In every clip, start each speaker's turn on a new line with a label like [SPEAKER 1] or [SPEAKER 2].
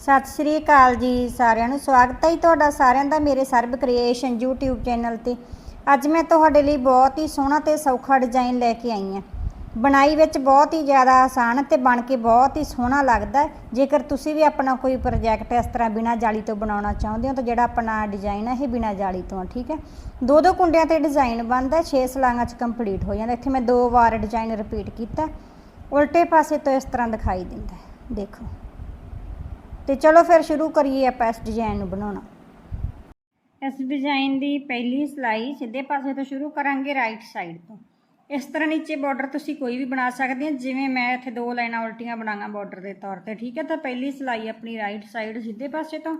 [SPEAKER 1] ਸਤਿ ਸ਼੍ਰੀ ਅਕਾਲ ਜੀ ਸਾਰਿਆਂ ਨੂੰ, ਸਵਾਗਤ ਹੈ ਜੀ ਤੁਹਾਡਾ ਸਾਰਿਆਂ ਦਾ ਮੇਰੇ ਸਰਬ ਕ੍ਰੀਏਸ਼ਨ YouTube ਚੈਨਲ ਤੇ। ਅੱਜ ਮੈਂ ਤੁਹਾਡੇ ਲਈ ਬਹੁਤ ਹੀ ਸੋਹਣਾ ਤੇ ਸੌਖਾ ਡਿਜ਼ਾਈਨ ਲੈ ਕੇ ਆਈ ਹਾਂ। ਬਣਾਈ ਵਿੱਚ ਬਹੁਤ ਹੀ ਜ਼ਿਆਦਾ ਆਸਾਨ ਤੇ ਬਣ ਕੇ ਬਹੁਤ ਹੀ ਸੋਹਣਾ ਲੱਗਦਾ ਜੇਕਰ ਤੁਸੀਂ ਵੀ ਆਪਣਾ ਕੋਈ ਪ੍ਰੋਜੈਕਟ ਇਸ ਤਰ੍ਹਾਂ ਬਿਨਾਂ ਜਾਲੀ ਤੋਂ ਬਣਾਉਣਾ ਚਾਹੁੰਦੇ ਹੋ ਤਾਂ ਜਿਹੜਾ ਆਪਣਾ ਡਿਜ਼ਾਈਨ ਹੈ ਇਹ ਬਿਨਾਂ ਜਾਲੀ ਤੋਂ ਠੀਕ ਹੈ? ਦੋ ਦੋ ਕੁੰਡਿਆਂ ਤੇ ਡਿਜ਼ਾਈਨ ਬਣਦਾ 6 ਸਲਾਂਗਾਂ 'ਚ ਕੰਪਲੀਟ ਹੋ ਜਾਂਦਾ। ਇੱਥੇ ਮੈਂ ਦੋ ਵਾਰ ਡਿਜ਼ਾਈਨ ਰਿਪੀਟ ਕੀਤਾ। ਉਲਟੇ ਪਾਸੇ ਤੋਂ ਇਸ ਤਰ੍ਹਾਂ ਦਿਖਾਈ ਦਿੰਦਾ ਦੇਖੋ। ਤੇ ਚਲੋ ਫਿਰ ਸ਼ੁਰੂ ਕਰੀਏ ਆਪਾਂ ਇਸ ਡਿਜ਼ਾਈਨ ਨੂੰ ਬਣਾਉਣਾ। ਇਸ ਡਿਜ਼ਾਈਨ ਦੀ ਪਹਿਲੀ ਸਲਾਈ ਸਿੱਧੇ ਪਾਸੇ ਤੋਂ ਸ਼ੁਰੂ ਕਰਾਂਗੇ ਰਾਈਟ ਸਾਈਡ ਤੋਂ। ਇਸ ਤਰ੍ਹਾਂ ਨੀਚੇ ਬਾਰਡਰ ਤੁਸੀਂ ਕੋਈ ਵੀ ਬਣਾ ਸਕਦੇ ਹੋ, ਜਿਵੇਂ ਮੈਂ ਇੱਥੇ ਦੋ ਲਾਈਨਾਂ ਉਲਟੀਆਂ ਬਣਾਵਾਂ ਬਾਰਡਰ ਦੇ ਤੌਰ ਤੇ, ਠੀਕ ਹੈ? ਤਾਂ ਪਹਿਲੀ ਸਲਾਈ ਆਪਣੀ ਰਾਈਟ ਸਾਈਡ ਸਿੱਧੇ ਪਾਸੇ ਤੋਂ।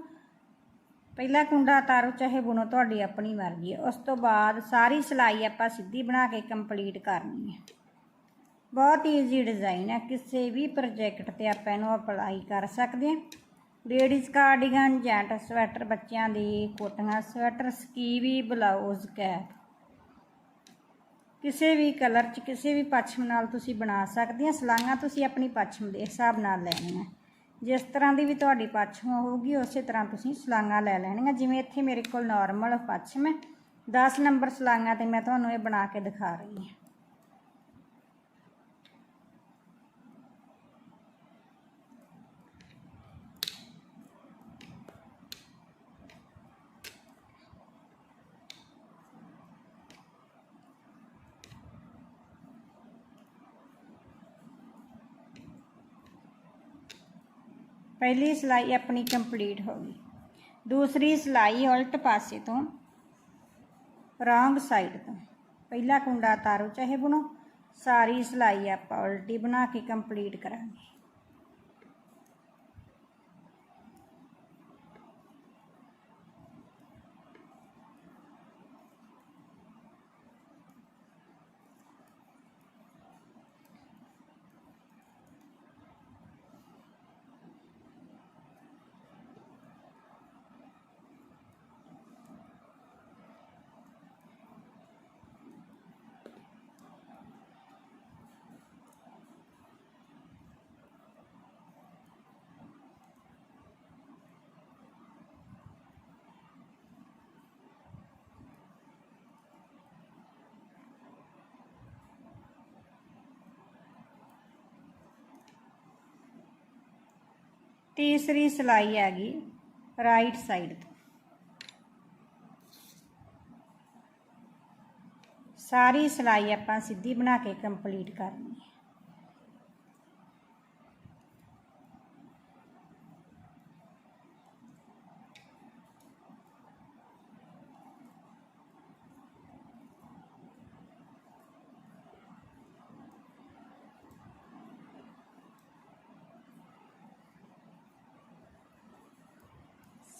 [SPEAKER 1] ਪਹਿਲਾ ਕੁੰਡਾ ਉਤਾਰੋ ਚਾਹੇ ਬੁਣੋ, ਤੁਹਾਡੀ ਆਪਣੀ ਮਰਜ਼ੀ ਹੈ। ਉਸ ਤੋਂ ਬਾਅਦ ਸਾਰੀ ਸਲਾਈ ਆਪਾਂ ਸਿੱਧੀ ਬਣਾ ਕੇ ਕੰਪਲੀਟ ਕਰਨੀ ਹੈ। ਬਹੁਤ ਈਜ਼ੀ ਡਿਜ਼ਾਈਨ ਹੈ। ਕਿਸੇ ਵੀ ਪ੍ਰੋਜੈਕਟ ਤੇ ਆਪਾਂ ਇਹਨੂੰ ਅਪਲਾਈ ਕਰ ਸਕਦੇ ਹਾਂ। ਲੇਡੀਜ਼ ਕਾਰਡੀਗਨ ਜੈਂਟ ਸਵੈਟਰ ਬੱਚਿਆਂ ਦੀ ਕੋਟੀਆਂ ਸਵੈਟਰ ਸਕੀਵੀ ਬਲਾਊਜ਼ ਕੈਪ ਕਿਸੇ ਵੀ ਕਲਰ 'ਚ, ਕਿਸੇ ਵੀ ਪੱਛਮ ਨਾਲ ਤੁਸੀਂ ਬਣਾ ਸਕਦੇ ਆ। ਸਲਾਈਆਂ ਤੁਸੀਂ ਆਪਣੀ ਪੱਛਮ ਦੇ ਹਿਸਾਬ ਨਾਲ ਲੈਣੀਆਂ। ਜਿਸ ਤਰ੍ਹਾਂ ਦੀ ਵੀ ਤੁਹਾਡੀ ਪੱਛਮ ਹੋਊਗੀ, ਉਸੇ ਤਰ੍ਹਾਂ ਤੁਸੀਂ ਸਲਾਈਆਂ ਲੈ ਲੈਣੀਆਂ। ਜਿਵੇਂ ਇੱਥੇ ਮੇਰੇ ਕੋਲ ਨਾਰਮਲ ਪੱਛਮ ਹੈ। 10 ਨੰਬਰ ਸਲਾਈਆਂ ਤੇ ਮੈਂ ਤੁਹਾਨੂੰ ਇਹ ਬਣਾ ਕੇ ਦਿਖਾ ਰਹੀ ਹਾਂ। ਪਹਿਲੀ ਸਿਲਾਈ ਆਪਣੀ ਕੰਪਲੀਟ ਹੋ ਗਈ। ਦੂਸਰੀ ਸਿਲਾਈ ਉਲਟ ਪਾਸੇ ਤੋਂ, ਰੋਂਗ ਸਾਈਡ ਤੋਂ। ਪਹਿਲਾ ਕੁੰਡਾ ਤਾਰੋ ਚਾਹੇ ਬਣੋ, ਸਾਰੀ ਸਿਲਾਈ ਆਪਾਂ ਉਲਟੀ ਬਣਾ ਕੇ ਕੰਪਲੀਟ ਕਰਾਂਗੇ। ਤੀਸਰੀ ਸਿਲਾਈ ਹੈਗੀ ਰਾਈਟ ਸਾਈਡ ਤੋਂ। ਸਾਰੀ ਸਿਲਾਈ ਆਪਾਂ ਸਿੱਧੀ ਬਣਾ ਕੇ ਕੰਪਲੀਟ ਕਰਨੀ ਹੈ।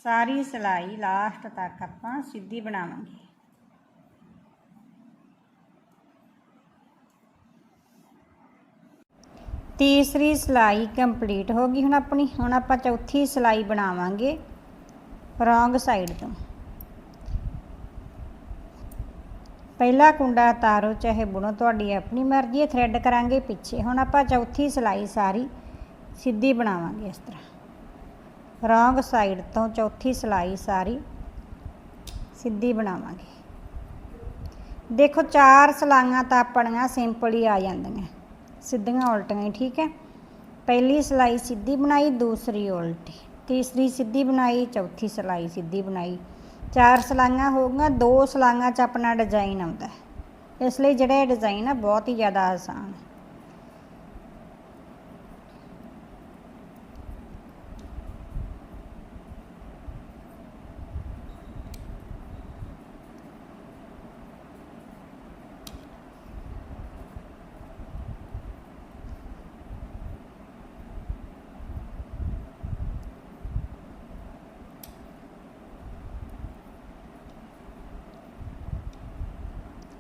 [SPEAKER 1] ਸਾਰੀ ਸਿਲਾਈ ਲਾਸਟ ਤੱਕ ਆਪਾਂ ਸਿੱਧੀ ਬਣਾਵਾਂਗੇ। ਤੀਸਰੀ ਸਿਲਾਈ ਕੰਪਲੀਟ ਹੋ ਗਈ ਹੁਣ ਆਪਣੀ। ਹੁਣ ਆਪਾਂ ਚੌਥੀ ਸਿਲਾਈ ਬਣਾਵਾਂਗੇ ਰੋਂਗ ਸਾਈਡ ਤੋਂ। ਪਹਿਲਾ ਕੁੰਡਾ ਤਾਰੋ, ਚਾਹੇ ਬੁਣੋ, ਤੁਹਾਡੀ ਆਪਣੀ ਮਰਜ਼ੀ ਹੈ ਥ੍ਰੈਡ ਕਰਾਂਗੇ ਪਿੱਛੇ। ਹੁਣ ਆਪਾਂ ਚੌਥੀ ਸਿਲਾਈ ਸਾਰੀ ਸਿੱਧੀ ਬਣਾਵਾਂਗੇ ਇਸ ਤਰ੍ਹਾਂ। ਰੋਂਗ ਸਾਈਡ ਤੋਂ ਚੌਥੀ ਸਿਲਾਈ ਸਾਰੀ ਸਿੱਧੀ ਬਣਾਵਾਂਗੇ। ਦੇਖੋ, ਚਾਰ ਸਲਾਈਆਂ ਤਾਂ ਆਪਣੀਆਂ ਸਿੰਪਲ ਹੀ ਆ ਜਾਂਦੀਆਂ। ਸਿੱਧੀਆਂ ਉਲਟੀਆਂ ਹੀ, ਠੀਕ ਹੈ? ਪਹਿਲੀ ਸਿਲਾਈ ਸਿੱਧੀ ਬਣਾਈ, ਦੂਸਰੀ ਉਲਟੀ। ਤੀਸਰੀ ਸਿੱਧੀ ਬਣਾਈ, ਚੌਥੀ ਸਿਲਾਈ ਸਿੱਧੀ ਬਣਾਈ। ਚਾਰ ਸਲਾਈਆਂ ਹੋ ਗਈਆਂ, ਦੋ ਸਲਾਈਆਂ 'ਚ ਆਪਣਾ ਡਿਜ਼ਾਈਨ ਆਉਂਦਾ। ਇਸ ਲਈ ਜਿਹੜਾ ਇਹ ਡਿਜ਼ਾਈਨ ਹੈ ਬਹੁਤ ਹੀ ਜ਼ਿਆਦਾ ਆਸਾਨ ਹੈ।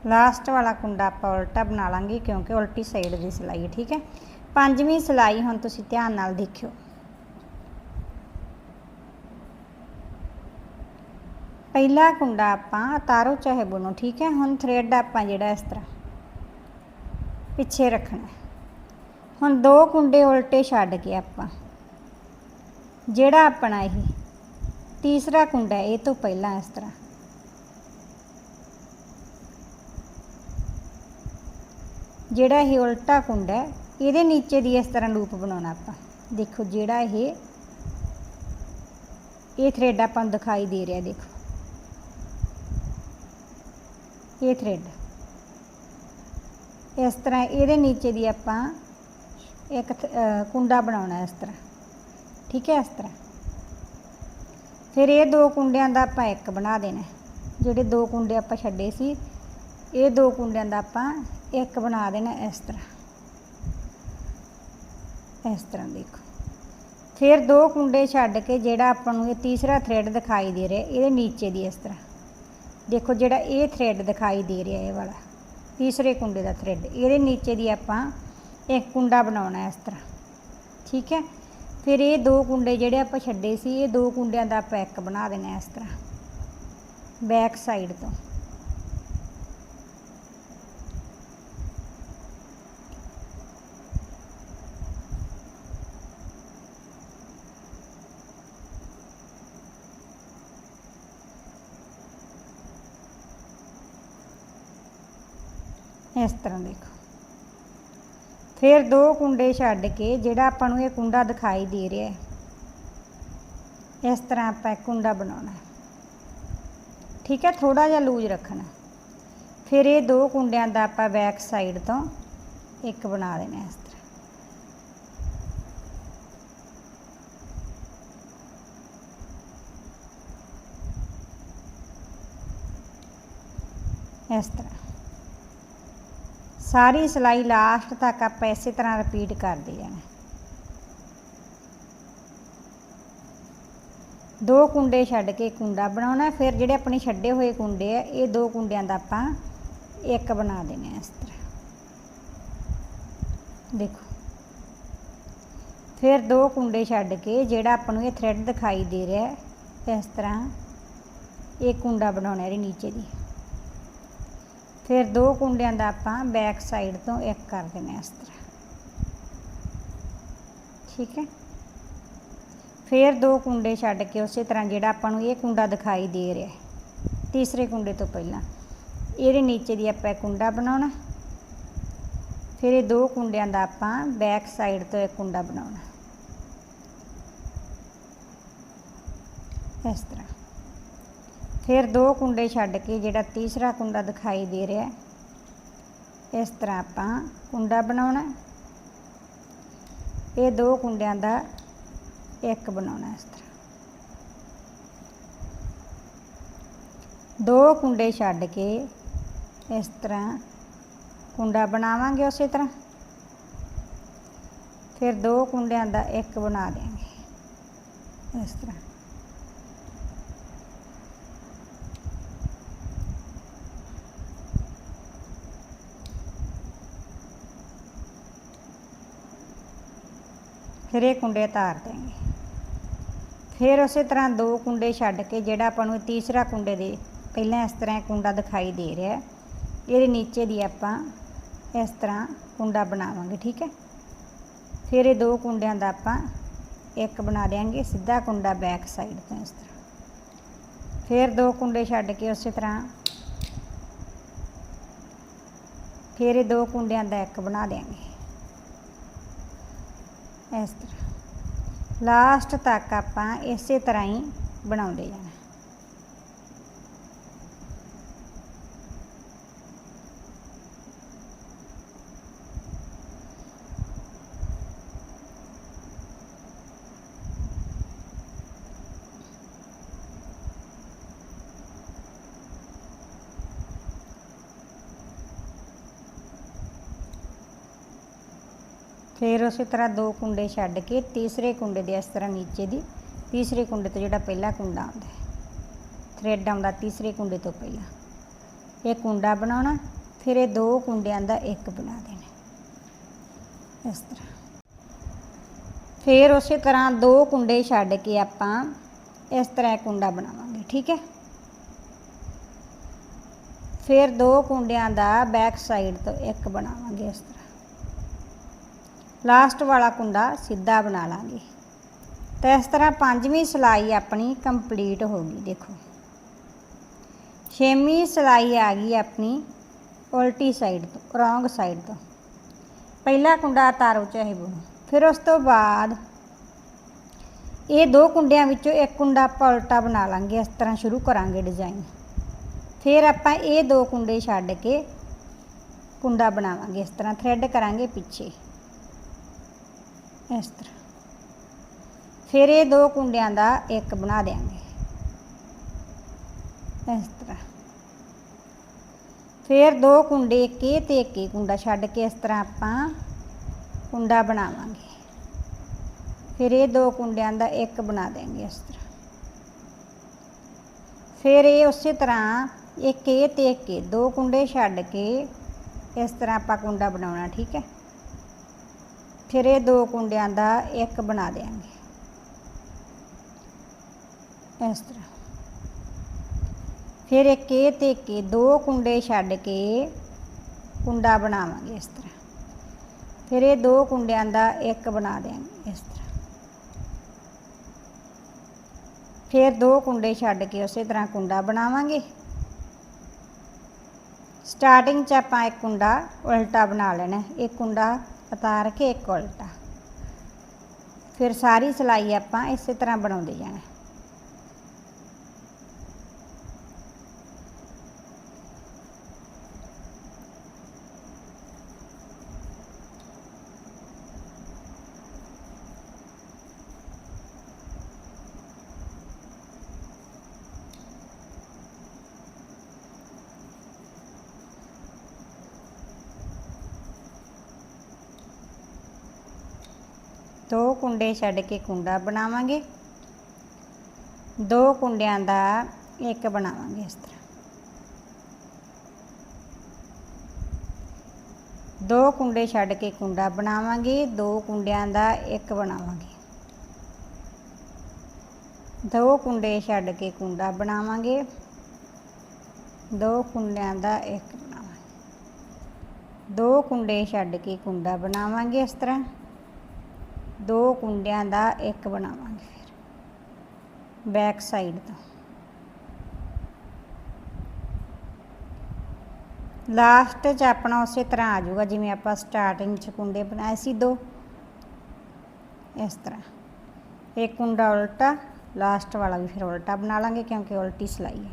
[SPEAKER 1] ਲਾਸਟ ਵਾਲਾ ਕੁੰਡਾ ਆਪਾਂ ਉਲਟਾ ਬਣਾ ਲਾਂਗੇ ਕਿਉਂਕਿ ਉਲਟੀ ਸਾਈਡ ਦੀ ਸਿਲਾਈ ਹੈ ਠੀਕ ਹੈ? ਪੰਜਵੀਂ ਸਿਲਾਈ ਹੁਣ ਤੁਸੀਂ ਧਿਆਨ ਨਾਲ ਦੇਖਿਓ। ਪਹਿਲਾ ਕੁੰਡਾ ਆਪਾਂ ਉਤਾਰੋ ਚਾਹੇ ਬੁਣੋ, ਠੀਕ ਹੈ? ਹੁਣ ਥ੍ਰੈਡ ਆਪਾਂ ਜਿਹੜਾ ਇਸ ਤਰ੍ਹਾਂ ਪਿੱਛੇ ਰੱਖਣਾ ਹੁਣ ਦੋ ਕੁੰਡੇ ਉਲਟੇ ਛੱਡ ਕੇ ਆਪਾਂ, ਜਿਹੜਾ ਆਪਣਾ ਇਹ ਤੀਸਰਾ ਕੁੰਡਾ ਇਹ ਤੋਂ ਪਹਿਲਾਂ ਇਸ ਤਰ੍ਹਾਂ ਜਿਹੜਾ ਇਹ ਉਲਟਾ ਕੁੰਡ ਹੈ, ਇਹਦੇ ਨੀਚੇ ਦੀ ਇਸ ਤਰ੍ਹਾਂ ਲੂਪ ਬਣਾਉਣਾ ਆਪਾਂ। ਦੇਖੋ ਜਿਹੜਾ ਇਹ ਇਹ ਥ੍ਰੈਡ ਆਪਾਂ ਨੂੰ ਦਿਖਾਈ ਦੇ ਰਿਹਾ ਦੇਖੋ। ਇਹ ਥ੍ਰੈਡ ਇਸ ਤਰ੍ਹਾਂ ਇਹਦੇ ਨੀਚੇ ਦੀ ਆਪਾਂ ਇੱਕ ਕੁੰਡਾ ਬਣਾਉਣਾ ਇਸ ਤਰ੍ਹਾਂ। ਠੀਕ ਹੈ ਇਸ ਤਰ੍ਹਾਂ। ਫਿਰ ਇਹ ਦੋ ਕੁੰਡਿਆਂ ਦਾ ਆਪਾਂ ਇੱਕ ਬਣਾ ਦੇਣਾ। ਜਿਹੜੇ ਦੋ ਕੁੰਡੇ ਆਪਾਂ ਛੱਡੇ ਸੀ ਇਹ ਦੋ ਕੁੰਡਿਆਂ ਦਾ ਆਪਾਂ ਇੱਕ ਬਣਾ ਦੇਣਾ ਇਸ ਤਰ੍ਹਾਂ। ਇਸ ਤਰ੍ਹਾਂ ਦੇਖੋ। ਫਿਰ ਦੋ ਕੁੰਡੇ ਛੱਡ ਕੇ ਜਿਹੜਾ ਆਪਾਂ ਨੂੰ ਇਹ ਤੀਸਰਾ ਥ੍ਰੈਡ ਦਿਖਾਈ ਦੇ ਰਿਹਾ, ਇਹਦੇ ਨੀਚੇ ਦੀ ਇਸ ਤਰ੍ਹਾਂ। ਦੇਖੋ ਜਿਹੜਾ ਇਹ ਥ੍ਰੈਡ ਦਿਖਾਈ ਦੇ ਰਿਹਾ ਇਹ ਵਾਲਾ, ਤੀਸਰੇ ਕੁੰਡੇ ਦਾ ਥ੍ਰੈਡ ਇਹਦੇ ਨੀਚੇ ਦੀ ਆਪਾਂ ਇੱਕ ਕੁੰਡਾ ਬਣਾਉਣਾ ਇਸ ਤਰ੍ਹਾਂ। ਠੀਕ ਹੈ? ਫਿਰ ਇਹ ਦੋ ਕੁੰਡੇ ਜਿਹੜੇ ਆਪਾਂ ਛੱਡੇ ਸੀ, ਇਹ ਦੋ ਕੁੰਡਿਆਂ ਦਾ ਆਪਾਂ ਇੱਕ ਬਣਾ ਦੇਣਾ ਇਸ ਤਰ੍ਹਾਂ। ਬੈਕ ਸਾਈਡ ਤੋਂ। ਇਸ ਤਰ੍ਹਾਂ ਦੇਖੋ। ਫਿਰ ਦੋ ਕੁੰਡੇ ਛੱਡ ਕੇ ਜਿਹੜਾ ਆਪਾਂ ਨੂੰ ਇਹ ਕੁੰਡਾ ਦਿਖਾਈ ਦੇ ਰਿਹਾ ਹੈ, ਇਸ ਤਰ੍ਹਾਂ ਆਪਾਂ ਇੱਕ ਕੁੰਡਾ ਬਣਾਉਣਾ ਠੀਕ ਹੈ ਥੋੜਾ ਜਿਹਾ ਲੂਜ਼ ਰੱਖਣਾ ਫਿਰ ਇਹ ਦੋ ਕੁੰਡਿਆਂ ਦਾ ਆਪਾਂ ਬੈਕ ਸਾਈਡ ਤੋਂ ਇੱਕ ਬਣਾ ਦੇਣਾ ਇਸ ਤਰ੍ਹਾਂ। ਇਸ ਤਰ੍ਹਾਂ। ਸਾਰੀ ਸਿਲਾਈ ਲਾਸਟ ਤੱਕ ਆਪਾਂ ਇਸੇ ਤਰ੍ਹਾਂ ਰਿਪੀਟ ਕਰਦੇ ਜਾਣਾ। ਦੋ ਕੁੰਡੇ ਛੱਡ ਕੇ ਕੁੰਡਾ ਬਣਾਉਣਾ, ਫਿਰ ਜਿਹੜੇ ਆਪਣੇ ਛੱਡੇ ਹੋਏ ਕੁੰਡੇ ਆ, ਇਹ ਦੋ ਕੁੰਡਿਆਂ ਦਾ ਆਪਾਂ ਇੱਕ ਬਣਾ ਦੇਣਾ ਇਸ ਤਰ੍ਹਾਂ। ਦੇਖੋ। ਫਿਰ ਦੋ ਕੁੰਡੇ ਛੱਡ ਕੇ ਜਿਹੜਾ ਆਪਾਂ ਨੂੰ ਇਹ ਥ੍ਰੈਡ ਦਿਖਾਈ ਦੇ ਰਿਹਾ, ਇਸ ਤਰ੍ਹਾਂ ਇਹ ਕੁੰਡਾ ਬਣਾਉਣਾ ਇਹਦੇ ਨੀਚੇ ਦੀ। ਫਿਰ ਦੋ ਕੁੰਡਿਆਂ ਦਾ ਆਪਾਂ ਬੈਕ ਸਾਈਡ ਤੋਂ ਇੱਕ ਕਰ ਦੇਣਾ ਇਸ ਤਰ੍ਹਾਂ। ਠੀਕ ਹੈ? ਫਿਰ ਦੋ ਕੁੰਡੇ ਛੱਡ ਕੇ ਉਸੇ ਤਰ੍ਹਾਂ ਜਿਹੜਾ ਆਪਾਂ ਨੂੰ ਇਹ ਕੁੰਡਾ ਦਿਖਾਈ ਦੇ ਰਿਹਾ ਤੀਸਰੇ ਕੁੰਡੇ ਤੋਂ ਪਹਿਲਾਂ। ਇਹਦੇ ਨੀਚੇ ਦੀ ਆਪਾਂ ਇੱਕ ਕੁੰਡਾ ਬਣਾਉਣਾ ਫਿਰ ਇਹ ਦੋ ਕੁੰਡਿਆਂ ਦਾ ਆਪਾਂ ਬੈਕ ਸਾਈਡ ਤੋਂ ਇੱਕ ਕੁੰਡਾ ਬਣਾਉਣਾ ਇਸ ਤਰ੍ਹਾਂ। ਫਿਰ ਦੋ ਕੁੰਡੇ ਛੱਡ ਕੇ ਜਿਹੜਾ ਤੀਸਰਾ ਕੁੰਡਾ ਦਿਖਾਈ ਦੇ ਰਿਹਾ ਇਸ ਤਰ੍ਹਾਂ ਆਪਾਂ ਕੁੰਡਾ ਬਣਾਉਣਾ ਇਹ ਦੋ ਕੁੰਡਿਆਂ ਦਾ ਇੱਕ ਬਣਾਉਣਾ ਇਸ ਤਰ੍ਹਾਂ। ਦੋ ਕੁੰਡੇ ਛੱਡ ਕੇ ਇਸ ਤਰ੍ਹਾਂ ਕੁੰਡਾ ਬਣਾਵਾਂਗੇ ਉਸੇ ਤਰ੍ਹਾਂ। ਫਿਰ ਦੋ ਕੁੰਡਿਆਂ ਦਾ ਇੱਕ ਬਣਾ ਦੇਵਾਂਗੇ ਇਸ ਤਰ੍ਹਾਂ। ਫਿਰ ਇਹ ਕੁੰਡੇ ਤਾਰ ਦੇਂਗੇ ਫਿਰ ਉਸੇ ਤਰ੍ਹਾਂ ਦੋ ਕੁੰਡੇ ਛੱਡ ਕੇ ਜਿਹੜਾ ਆਪਾਂ ਨੂੰ ਤੀਸਰਾ ਕੁੰਡੇ ਦੇ ਪਹਿਲਾਂ ਇਸ ਤਰ੍ਹਾਂ ਇਹ ਕੁੰਡਾ ਦਿਖਾਈ ਦੇ ਰਿਹਾ, ਇਹਦੇ ਨੀਚੇ ਦੀ ਆਪਾਂ ਇਸ ਤਰ੍ਹਾਂ ਕੁੰਡਾ ਬਣਾਵਾਂਗੇ, ਠੀਕ ਹੈ? ਫਿਰ ਇਹ ਦੋ ਕੁੰਡਿਆਂ ਦਾ ਆਪਾਂ ਇੱਕ ਬਣਾ ਦੇਾਂਗੇ ਸਿੱਧਾ ਕੁੰਡਾ ਬੈਕ ਸਾਈਡ ਤੋਂ ਇਸ ਤਰ੍ਹਾਂ। ਫਿਰ ਦੋ ਕੁੰਡੇ ਛੱਡ ਕੇ ਉਸੇ ਤਰ੍ਹਾਂ ਫਿਰ ਇਹ ਦੋ ਕੁੰਡਿਆਂ ਦਾ ਇੱਕ ਬਣਾ ਦੇਾਂਗੇ ਇਸ ਤਰ੍ਹਾਂ। ਲਾਸਟ ਤੱਕ ਆਪਾਂ ਇਸੇ ਤਰ੍ਹਾਂ ਹੀ ਬਣਾਉਂਦੇ ਜਾਣਾ। ਫਿਰ ਉਸੇ ਤਰ੍ਹਾਂ ਦੋ ਕੁੰਡੇ ਛੱਡ ਕੇ ਤੀਸਰੇ ਕੁੰਡੇ ਦੇ ਇਸ ਤਰ੍ਹਾਂ ਨੀਚੇ ਦੀ ਤੀਸਰੇ ਕੁੰਡੇ ਤੋਂ ਜਿਹੜਾ ਪਹਿਲਾ ਕੁੰਡਾ ਆਉਂਦਾ ਹੈ ਥ੍ਰੈਡ ਆਉਂਦਾ ਤੀਸਰੇ ਕੁੰਡੇ ਤੋਂ ਪਹਿਲਾਂ। ਇਹ ਕੁੰਡਾ ਬਣਾਉਣਾ, ਫਿਰ ਇਹ ਦੋ ਕੁੰਡਿਆਂ ਦਾ ਇੱਕ ਬਣਾ ਦੇਣਾ ਇਸ ਤਰ੍ਹਾਂ। ਫਿਰ ਉਸੇ ਤਰ੍ਹਾਂ ਦੋ ਕੁੰਡੇ ਛੱਡ ਕੇ ਆਪਾਂ ਇਸ ਤਰ੍ਹਾਂ ਇੱਕ ਕੁੰਡਾ ਬਣਾਵਾਂਗੇ, ਠੀਕ ਹੈ? ਫਿਰ ਦੋ ਕੁੰਡਿਆਂ ਦਾ ਬੈਕ ਸਾਈਡ ਤੋਂ ਇੱਕ ਬਣਾਵਾਂਗੇ ਇਸ ਤਰ੍ਹਾਂ। ਲਾਸਟ ਵਾਲਾ ਕੁੰਡਾ ਸਿੱਧਾ ਬਣਾ ਲਾਂਗੇ। ਤਾਂ ਇਸ ਤਰ੍ਹਾਂ ਪੰਜਵੀਂ ਸਿਲਾਈ ਆਪਣੀ ਕੰਪਲੀਟ ਹੋ ਗਈ, ਦੇਖੋ। ਛੇਵੀਂ ਸਿਲਾਈ ਆ ਗਈ ਆਪਣੀ ਉਲਟੀ ਸਾਈਡ ਤੋਂ, ਰੋਂਗ ਸਾਈਡ ਤੋਂ। ਪਹਿਲਾ ਕੁੰਡਾ ਤਾਰੋ ਚਾਹੇ ਬੁਣੋ। ਫਿਰ ਉਸ ਤੋਂ ਬਾਅਦ ਇਹ ਦੋ ਕੁੰਡਿਆਂ ਵਿੱਚੋਂ ਇੱਕ ਕੁੰਡਾ ਆਪਾਂ ਉਲਟਾ ਬਣਾ ਲਾਂਗੇ, ਇਸ ਤਰ੍ਹਾਂ ਸ਼ੁਰੂ ਕਰਾਂਗੇ ਡਿਜ਼ਾਈਨ। ਫਿਰ ਆਪਾਂ ਇਹ ਦੋ ਕੁੰਡੇ ਛੱਡ ਕੇ ਕੁੰਡਾ ਬਣਾਵਾਂਗੇ ਇਸ ਤਰ੍ਹਾਂ ਥ੍ਰੈਡ ਕਰਾਂਗੇ ਪਿੱਛੇ। ਇਸ ਤਰ੍ਹਾਂ। ਫਿਰ ਇਹ ਦੋ ਕੁੰਡਿਆਂ ਦਾ ਇੱਕ ਬਣਾ ਦੇਾਂਗੇ ਇਸ ਤਰ੍ਹਾਂ। ਫਿਰ ਦੋ ਕੁੰਡੇ ਇੱਕ ਇਹ ਤੇ ਇੱਕ ਕੁੰਡਾ ਛੱਡ ਕੇ ਇਸ ਤਰ੍ਹਾਂ ਆਪਾਂ ਕੁੰਡਾ ਬਣਾਵਾਂਗੇ। ਫਿਰ ਇਹ ਦੋ ਕੁੰਡਿਆਂ ਦਾ ਇੱਕ ਬਣਾ ਦੇਾਂਗੇ ਇਸ ਤਰ੍ਹਾਂ। ਫਿਰ ਇਹ ਉਸੇ ਤਰ੍ਹਾਂ ਇੱਕ ਇਹ ਤੇ ਇੱਕ ਦੋ ਕੁੰਡੇ ਛੱਡ ਕੇ ਇਸ ਤਰ੍ਹਾਂ ਆਪਾਂ ਕੁੰਡਾ ਬਣਾਉਣਾ, ਠੀਕ ਹੈ? ਫਿਰ ਇਹ ਦੋ ਕੁੰਡਿਆਂ ਦਾ ਇੱਕ ਬਣਾ ਦੇਾਂਗੇ ਇਸ ਤਰ੍ਹਾਂ। ਫਿਰ ਇੱਕ ਇਹ ਤੇ ਇੱਕ ਦੋ ਕੁੰਡੇ ਛੱਡ ਕੇ ਕੁੰਡਾ ਬਣਾਵਾਂਗੇ ਇਸ ਤਰ੍ਹਾਂ। ਫਿਰ ਇਹ ਦੋ ਕੁੰਡਿਆਂ ਦਾ ਇੱਕ ਬਣਾ ਦਿਆਂਗੇ ਇਸ ਤਰ੍ਹਾਂ। ਫਿਰ ਦੋ ਕੁੰਡੇ ਛੱਡ ਕੇ ਉਸੇ ਤਰ੍ਹਾਂ ਕੁੰਡਾ ਬਣਾਵਾਂਗੇ। ਸਟਾਰਟਿੰਗ 'ਚ ਆਪਾਂ ਇੱਕ ਕੁੰਡਾ ਉਲਟਾ ਬਣਾ ਲੈਣਾ, ਇੱਕ ਕੁੰਡਾ ਉਤਾਰ ਕੇ ਇੱਕ ਉਲਟਾ। ਫਿਰ ਸਾਰੀ ਸਿਲਾਈ ਆਪਾਂ ਇਸੇ ਤਰ੍ਹਾਂ ਬਣਾਉਂਦੇ ਜਾਣਾ। ਦੋ ਕੁੰਡੇ ਛੱਡ ਕੇ ਕੁੰਡਾ ਬਣਾਵਾਂਗੇ। ਦੋ ਕੁੰਡਿਆਂ ਦਾ ਇੱਕ ਬਣਾਵਾਂਗੇ ਇਸ ਤਰ੍ਹਾਂ। ਦੋ ਕੁੰਡੇ ਛੱਡ ਕੇ ਕੁੰਡਾ ਬਣਾਵਾਂਗੇ, ਦੋ ਕੁੰਡਿਆਂ ਦਾ ਇੱਕ ਬਣਾਵਾਂਗੇ। ਦੋ ਕੁੰਡੇ ਛੱਡ ਕੇ ਕੁੰਡਾ ਬਣਾਵਾਂਗੇ, ਦੋ ਕੁੰਡਿਆਂ ਦਾ ਇੱਕ ਬਣਾਵਾਂਗੇ। ਦੋ ਕੁੰਡੇ ਛੱਡ ਕੇ ਕੁੰਡਾ ਬਣਾਵਾਂਗੇ ਇਸ ਤਰ੍ਹਾਂ। ਦੋ ਕੁੰਡਿਆਂ ਦਾ ਇੱਕ ਬਣਾਵਾਂਗੇ ਫਿਰ। ਬੈਕ ਸਾਈਡ ਤੋਂ। ਲਾਸਟ 'ਚ ਆਪਣਾ ਉਸੇ ਤਰ੍ਹਾਂ ਆ ਜਾਊਗਾ, ਜਿਵੇਂ ਆਪਾਂ ਸਟਾਰਟਿੰਗ 'ਚ ਕੁੰਡੇ ਬਣਾਏ ਸੀ ਦੋ। ਇਸ ਤਰ੍ਹਾਂ। ਇੱਕ ਕੁੰਡਾ ਉਲਟਾ, ਲਾਸਟ ਵਾਲਾ ਵੀ ਫਿਰ ਉਲਟਾ ਬਣਾ ਲਾਂਗੇ ਕਿਉਂਕਿ ਉਲਟੀ ਸਿਲਾਈ ਹੈ।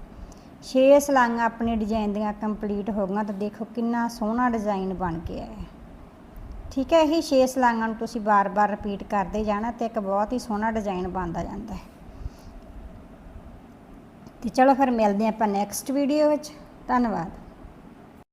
[SPEAKER 1] 6 ਸਲਾਈਆਂ ਆਪਣੇ ਡਿਜ਼ਾਈਨ ਦੀਆਂ ਕੰਪਲੀਟ ਹੋ ਗਈਆਂ ਤਾਂ ਦੇਖੋ ਕਿੰਨਾ ਸੋਹਣਾ ਡਿਜ਼ਾਈਨ ਬਣ ਕੇ ਆਇਆ। ਠੀਕ ਹੈ, ਇਹ 6 ਸਲਾਈਆਂ ਨੂੰ ਤੁਸੀਂ ਬਾਰ-ਬਾਰ ਰਿਪੀਟ ਕਰਦੇ ਜਾਣਾ ਤੇ ਇੱਕ ਬਹੁਤ ਹੀ ਸੋਹਣਾ ਡਿਜ਼ਾਈਨ ਬਣਦਾ ਜਾਂਦਾ ਹੈ। ਤੇ ਚਲੋ ਫਿਰ ਮਿਲਦੇ ਹਾਂ ਆਪਾਂ ਨੈਕਸਟ ਵੀਡੀਓ ਵਿੱਚ। ਧੰਨਵਾਦ।